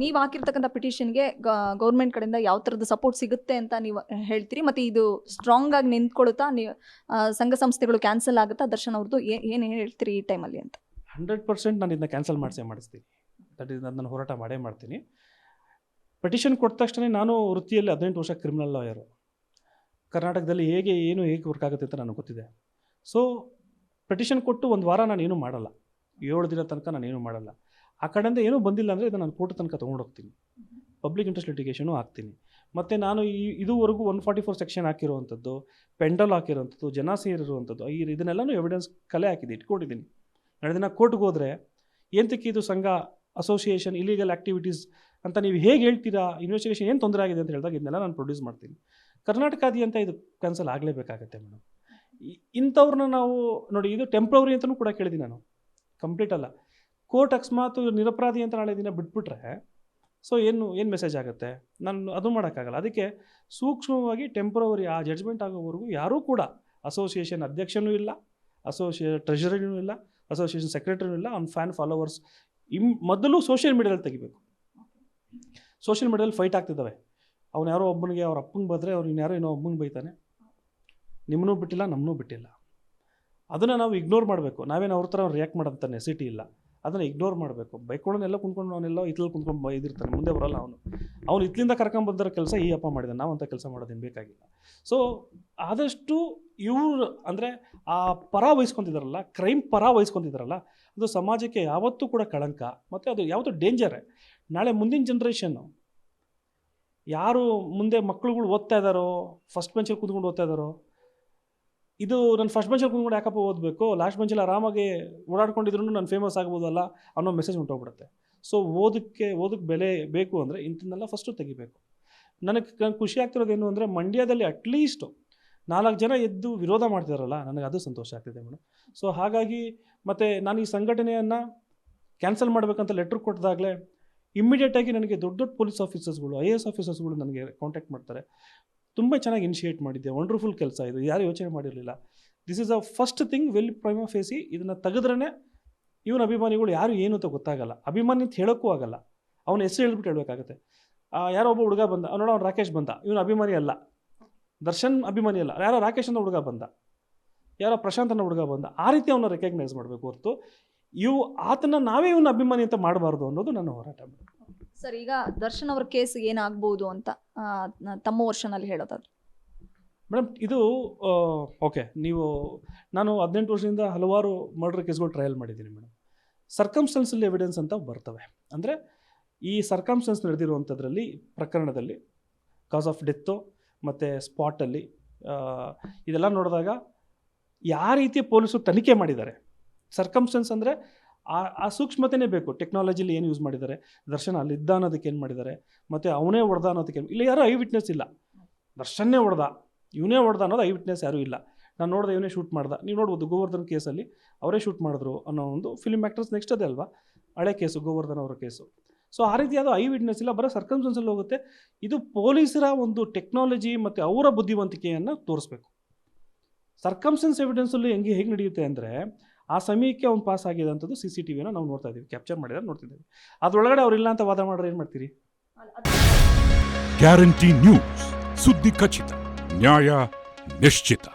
ನೀವು ಹಾಕಿರ್ತಕ್ಕಂಥ ಪಿಟಿಷನ್ಗೆ ಗೌರ್ಮೆಂಟ್ ಕಡೆಯಿಂದ ಯಾವ ಥರದ ಸಪೋರ್ಟ್ ಸಿಗುತ್ತೆ ಅಂತ ನೀವು ಹೇಳ್ತೀರಿ, ಮತ್ತು ಇದು ಸ್ಟ್ರಾಂಗ್ ಆಗಿ ನಿಂತ್ಕೊಳುತ್ತಾ ನೀವು ಸಂಘ ಸಂಸ್ಥೆಗಳು ಕ್ಯಾನ್ಸಲ್ ಆಗುತ್ತಾ? ದರ್ಶನ್ ಅವ್ರದ್ದು ಏನು ಹೇಳ್ತೀರಿ ಈ ಟೈಮಲ್ಲಿ ಅಂತ? ಹಂಡ್ರೆಡ್ ಪರ್ಸೆಂಟ್ ನಾನು ಇದನ್ನ ಕ್ಯಾನ್ಸಲ್ ಮಾಡಿಸೇ ಮಾಡಿಸ್ತೀನಿ. ದಟ್ ಇಸ್ ನಾನು ಹೋರಾಟ ಮಾಡೇ ಮಾಡ್ತೀನಿ. ಪಿಟಿಷನ್ ಕೊಟ್ಟ ತಕ್ಷಣ ನಾನು ವೃತ್ತಿಯಲ್ಲಿ ಹದಿನೆಂಟು ವರ್ಷ ಕ್ರಿಮಿನಲ್ ಲಾಯರು ಕರ್ನಾಟಕದಲ್ಲಿ ಹೇಗೆ, ಏನು ಹೇಗೆ ವರ್ಕ್ ಆಗುತ್ತೆ ಅಂತ ನನಗೆ ಗೊತ್ತಿದೆ. ಸೊ ಪೆಟಿಷನ್ ಕೊಟ್ಟು ಒಂದು ವಾರ ನಾನು ಏನೂ ಮಾಡಲ್ಲ. ಏಳು ದಿನ ತನಕ ನಾನು ಏನು ಮಾಡಲ್ಲ. ಆ ಕಡೆಯಿಂದ ಏನೂ ಬಂದಿಲ್ಲ ಅಂದರೆ ಇದನ್ನು ನಾನು ಕೋರ್ಟ್ ತನಕ ತೊಗೊಂಡೋಗ್ತೀನಿ. ಪಬ್ಲಿಕ್ ಇಂಟ್ರೆಸ್ಟ್ ಲಿಟಿಗೇಷನು ಹಾಕ್ತೀನಿ. ಮತ್ತು ನಾನು ಈ ಇದುವರೆಗೂ ಒನ್ ಫಾರ್ಟಿ ಫೋರ್ ಸೆಕ್ಷನ್ ಹಾಕಿರುವಂಥದ್ದು ಪೆಂಡಲ್ ಹಾಕಿರುವಂಥದ್ದು ಜನ ಸೇರಿರುವಂಥದ್ದು ಈ ಇದನ್ನೆಲ್ಲನೂ ಎವಿಡೆನ್ಸ್ ಕಲೆ ಹಾಕಿದೆ, ಇಟ್ಕೊಂಡಿದ್ದೀನಿ. ನಾಳೆ ದಿನ ಕೋರ್ಟ್ಗೆ ಹೋದರೆ ಎಂತಕ್ಕೆ ಇದು ಸಂಘ ಅಸೋಸಿಯೇಷನ್ ಇಲೀಗಲ್ ಆ್ಯಕ್ಟಿವಿಟೀಸ್ ಅಂತ ನೀವು ಹೇಗೆ ಹೇಳ್ತೀರಾ ಇನ್ವೆಸ್ಟಿಗೇಷನ್ ಏನು ತೊಂದರೆ ಆಗಿದೆ ಅಂತ ಹೇಳಿದಾಗ ಇದನ್ನೆಲ್ಲ ನಾನು ಪ್ರೊಡ್ಯೂಸ್ ಮಾಡ್ತೀನಿ. ಕರ್ನಾಟಕಾದ್ಯಂತ ಇದು ಕ್ಯಾನ್ಸಲ್ ಆಗಲೇಬೇಕಾಗತ್ತೆ ಮೇಡಮ್. ಇಂಥವ್ರನ್ನ ನಾವು ನೋಡಿ, ಇದು ಟೆಂಪ್ರವರಿ ಅಂತಲೂ ಕೂಡ ಕೇಳಿದ್ದೀನಿ ನಾನು. ಕಂಪ್ಲೀಟ್ ಅಲ್ಲ. ಕೋರ್ಟ್ ಅಕಸ್ಮಾತ್ ನಿರಪರಾಧಿ ಅಂತ ನಾಳೆ ದಿನ ಬಿಟ್ಬಿಟ್ರೆ ಸೊ ಏನು ಏನು ಮೆಸೇಜ್ ಆಗುತ್ತೆ? ನಾನು ಅದು ಮಾಡೋಕ್ಕಾಗಲ್ಲ. ಅದಕ್ಕೆ ಸೂಕ್ಷ್ಮವಾಗಿ ಟೆಂಪ್ರವರಿ ಆ ಜಡ್ಜ್ಮೆಂಟ್ ಆಗೋವರೆಗೂ ಯಾರೂ ಕೂಡ ಅಸೋಸಿಯೇಷನ್ ಅಧ್ಯಕ್ಷನೂ ಇಲ್ಲ ಅಸೋಸಿಯೇ ಟ್ರೆಷರಿನೂ ಇಲ್ಲ ಅಸೋಸಿಯೇಷನ್ ಸೆಕ್ರೆಟರಿನೂ ಇಲ್ಲ ಅವ್ನ ಫ್ಯಾನ್ ಫಾಲೋವರ್ಸ್ ಇಮ್ ಮೊದಲು ಸೋಷಿಯಲ್ ಮೀಡಿಯಾದಲ್ಲಿ ತೆಗಿಬೇಕು. ಸೋಷಿಯಲ್ ಮೀಡಿಯಾದಲ್ಲಿ ಫೈಟ್ ಆಗ್ತಿದ್ದಾವೆ. ಅವ್ನು ಯಾರೋ ಒಬ್ಬನಿಗೆ ಅವ್ರ ಅಪ್ಪಂಗೆ ಬಂದರೆ ಅವ್ರು ಇನ್ಯಾರೋ ಇನ್ನೋ ಒಬ್ಬನಿಗೆ ಬೈತಾನೆ. ನಿಮ್ಮನ್ನೂ ಬಿಟ್ಟಿಲ್ಲ, ನಮ್ಮನ್ನೂ ಬಿಟ್ಟಿಲ್ಲ. ಅದನ್ನು ನಾವು ಇಗ್ನೋರ್ ಮಾಡಬೇಕು. ನಾವೇನು ಅವ್ರ ಥರ ರಿಯಾಕ್ಟ್ ಮಾಡೋಂಥ ನೆಸಿಟಿ ಇಲ್ಲ. ಅದನ್ನು ಇಗ್ನೋರ್ ಮಾಡಬೇಕು. ಬೈಕೊಳ್ಳೋನೆಲ್ಲ ಕುಂತ್ಕೊಂಡು ಅವನೆಲ್ಲ ಇತ್ಲಲ್ಲಿ ಕುಂತ್ಕೊಂಡು ಇದಿರ್ತಾನೆ. ಮುಂದೆ ಬರೋಲ್ಲ ಅವನು. ಅವನು ಇತ್ಲಿಂದ ಕರ್ಕೊಂಬಂದಿರೋ ಕೆಲಸ ಈ ಅಪ್ಪ ಮಾಡಿದ ನಾವು ಅಂತ ಕೆಲಸ ಮಾಡೋದೇನು ಬೇಕಾಗಿಲ್ಲ. ಸೊ ಆದಷ್ಟು ಇವ್ರು ಅಂದರೆ ಆ ಪರ ವಹಿಸ್ಕೊತಿದಾರಲ್ಲ ಕ್ರೈಮ್ ಪರ ವಹಿಸ್ಕೊತಿದಾರಲ್ಲ ಅದು ಸಮಾಜಕ್ಕೆ ಯಾವತ್ತೂ ಕೂಡ ಕಳಂಕ. ಮತ್ತು ಅದು ಯಾವತ್ತೂ ಡೇಂಜರೇ ನಾಳೆ ಮುಂದಿನ ಜನ್ರೇಷನ್ನು ಯಾರು ಮುಂದೆ ಮಕ್ಕಳುಗಳು ಓದ್ತಾ ಇದ್ದಾರೋ ಫಸ್ಟ್ ಬೆಂಚಲ್ಲಿ ಕೂತ್ಕೊಂಡು ಓದ್ತಾ ಇದ್ದಾರೋ ಇದು ನಾನು ಫಸ್ಟ್ ಬೆಂಚಲ್ಲಿ ಕುಂದ್ಕೊಂಡು ಯಾಕಪ್ಪ ಓದಬೇಕು? ಲಾಸ್ಟ್ ಬೆಂಚಲ್ಲಿ ಆರಾಮಾಗಿ ಓಡಾಡ್ಕೊಂಡಿದ್ರು ನಾನು ಫೇಮಸ್ ಆಗ್ಬೋದಲ್ಲ ಅನ್ನೋ ಮೆಸೇಜ್ ಉಂಟೋಗ್ಬಿಡುತ್ತೆ ಸೊ ಓದಕ್ಕೆ ಓದಕ್ಕೆ ಬೆಲೆ ಬೇಕು ಅಂದರೆ ಇಂಥದ್ದೆಲ್ಲ ಫಸ್ಟು ತೆಗಿಬೇಕು. ನನಗೆ ನಂಗೆ ಖುಷಿ ಆಗ್ತಿರೋದು ಏನು ಅಂದರೆ ಮಂಡ್ಯದಲ್ಲಿ ಅಟ್ಲೀಸ್ಟು ನಾಲ್ಕು ಜನ ಎದ್ದು ವಿರೋಧ ಮಾಡ್ತಿದಾರಲ್ಲ, ನನಗೆ ಅದು ಸಂತೋಷ ಆಗ್ತಿದೆ ಮೇಡಮ್ ಸೊ ಹಾಗಾಗಿ ಮತ್ತು ನಾನು ಈ ಸಂಘಟನೆಯನ್ನು ಕ್ಯಾನ್ಸಲ್ ಮಾಡಬೇಕಂತ ಲೆಟ್ರ್ ಕೊಟ್ಟದಾಗಲೇ ಇಮ್ಮಿಡಿಯೇಟಾಗಿ ನನಗೆ ದೊಡ್ಡ ದೊಡ್ಡ ಪೊಲೀಸ್ ಆಫೀಸರ್ಸ್ಗಳು ಐ ಎ ಎಸ್ ಆಫೀಸರ್ಸ್ಗಳು ನನಗೆ ಕಾಂಟ್ಯಾಕ್ಟ್ ಮಾಡ್ತಾರೆ. ತುಂಬ ಚೆನ್ನಾಗಿ ಇನಿಷಿಯೇಟ್ ಮಾಡಿದ್ದೆ. ವಂಡರ್ಫುಲ್ ಕೆಲಸ ಇದು. ಯಾರು ಯೋಚನೆ ಮಾಡಿರಲಿಲ್ಲ. This is a first thing well prima facie ಇದನ್ನು ತೆಗೆದ್ರೇ ಇವನ ಅಭಿಮಾನಿಗಳು ಯಾರು ಏನು ಅಂತ ಗೊತ್ತಾಗಲ್ಲ. ಅಭಿಮಾನಿ ಅಂತ ಹೇಳೋಕ್ಕೂ ಆಗಲ್ಲ. ಅವನ ಹೆಸರು ಹೇಳ್ಬಿಟ್ಟು ಹೇಳಬೇಕಾಗತ್ತೆ. ಯಾರೋ ಒಬ್ಬ ಹುಡುಗ ಬಂದ. ನೋಡೋ, ಅವ್ನು ರಾಕೇಶ್ ಬಂದ. ಇವನು ಅಭಿಮಾನಿ ಅಲ್ಲ. ದರ್ಶನ್ ಅಭಿಮಾನಿ ಅಲ್ಲ. ಯಾರೋ ರಾಕೇಶ್ ಅಂತ ಹುಡುಗ ಬಂದ. ಯಾರೋ ಪ್ರಶಾಂತ್ ಅನ್ನೋ ಹುಡುಗ ಬಂದ. ಆ ರೀತಿ ಅವನ ರೆಕಗ್ನೈಸ್ ಮಾಡಬೇಕು ಹೊರತು. ಇವು ಆತನ ನಾವೇ ಇವನ ಅಭಿಮಾನಿ ಅಂತ ಮಾಡಬಾರ್ದು ಅನ್ನೋದು ನನ್ನ ಹೋರಾಟ. ಸರ್, ಈಗ ದರ್ಶನ್ ಅವ್ರ ಕೇಸ್ ಏನಾಗ್ಬೋದು ಅಂತ ತಮ್ಮ ವರ್ಷನಲ್ಲಿ ಹೇಳೋದಾದ್ರೆ? ಮೇಡಮ್, ಇದು ಓಕೆ, ನೀವು, ನಾನು ಹದಿನೆಂಟು ವರ್ಷದಿಂದ ಹಲವಾರು ಮರ್ಡರ್ ಕೇಸ್ಗಳು ಟ್ರಯಲ್ ಮಾಡಿದ್ದೀನಿ ಮೇಡಮ್. ಸರ್ಕಮ್ಸ್ಟೆನ್ಸಲ್ಲಿ ಎವಿಡೆನ್ಸ್ ಅಂತ ಬರ್ತವೆ. ಅಂದರೆ, ಈ ಸರ್ಕಮ್ಸ್ಟೆನ್ಸ್ ನಡೆದಿರುವಂಥದ್ರಲ್ಲಿ ಪ್ರಕರಣದಲ್ಲಿ, ಕಾಸ್ ಆಫ್ ಡೆತ್ತು, ಮತ್ತು ಸ್ಪಾಟಲ್ಲಿ ಇದೆಲ್ಲ ನೋಡಿದಾಗ, ಯಾವ ರೀತಿ ಪೊಲೀಸರು ತನಿಖೆ ಮಾಡಿದ್ದಾರೆ? ಸರ್ಕಮ್ಸ್ಟೆನ್ಸ್ ಅಂದರೆ ಆ ಆ ಸೂಕ್ಷ್ಮತೆನೇ ಬೇಕು. ಟೆಕ್ನಾಲಜಿಲಿ ಏನು ಯೂಸ್ ಮಾಡಿದ್ದಾರೆ? ದರ್ಶನ ಅಲ್ಲಿದ್ದ ಅನ್ನೋದಕ್ಕೆ ಏನು ಮಾಡಿದ್ದಾರೆ? ಮತ್ತು ಅವನೇ ಹೊಡೆದ ಅನ್ನೋದಕ್ಕೆ ಇಲ್ಲ ಯಾರೂ ಐ ವಿಟ್ನೆಸ್ ಇಲ್ಲ. ದರ್ಶನ್ನೇ ಹೊಡೆದ. ಇವನೇ ಹೊಡೆದ ಅನ್ನೋದು ಐ ವಿಟ್ನೆಸ್ ಯಾರೂ ಇಲ್ಲ. ನಾನು ನೋಡಿದೆ ಇವನೇ ಶೂಟ್ ಮಾಡ್ದೆ. ನೀವು ನೋಡ್ಬೋದು ಗೋವರ್ಧನ್ ಕೇಸಲ್ಲಿ ಅವರೇ ಶೂಟ್ ಮಾಡಿದ್ರು ಅನ್ನೋ ಒಂದು ಫಿಲ್ಮ್ ಆ್ಯಕ್ಟರ್ಸ್ ನೆಕ್ಸ್ಟ್ ಅದೇ ಅಲ್ವಾ? ಹಳೆ ಕೇಸು ಗೋವರ್ಧನ್ ಅವರ ಕೇಸು ಸೊ ಆ ರೀತಿ ಅದು ಐ ವಿಟ್ನೆಸ್ ಇಲ್ಲ. ಬರೋ ಸರ್ಕಮ್ಸ್ಟೆನ್ಸಲ್ಲಿ ಹೋಗುತ್ತೆ. ಇದು ಪೊಲೀಸರ ಒಂದು ಟೆಕ್ನಾಲಜಿ ಮತ್ತು ಅವರ ಬುದ್ಧಿವಂತಿಕೆಯನ್ನು ತೋರಿಸ್ಬೇಕು. ಸರ್ಕಮ್ಸ್ಟೆನ್ಸ್ ಎವಿಡೆನ್ಸಲ್ಲಿ ಹೆಂಗೆ ಹೇಗೆ ನಡೆಯುತ್ತೆ ಅಂದರೆ ಆ ಸಮಯಕ್ಕೆ ಅವ್ನು ಪಾಸ್ ಆಗಿದೆ ಅಂಥದ್ದು ಸಿ ಸಿ ಟಿ ವಿನ ನಾವು ನೋಡ್ತಾ ಇದ್ದೀವಿ ಕ್ಯಾಪ್ಚರ್ ಮಾಡಿದ್ರೆ ನೋಡ್ತಿದ್ದೀವಿ. ಅದರೊಳಗಡೆ ಅವ್ರಿಲ್ಲ ಅಂತ ವಾದ ಮಾಡ್ರೆ ಏನು ಮಾಡ್ತೀರಿ? ಗ್ಯಾರಂಟಿ ನ್ಯೂಸ್ ಸುದ್ದಿ ಖಚಿತ, ನ್ಯಾಯ ನಿಶ್ಚಿತ.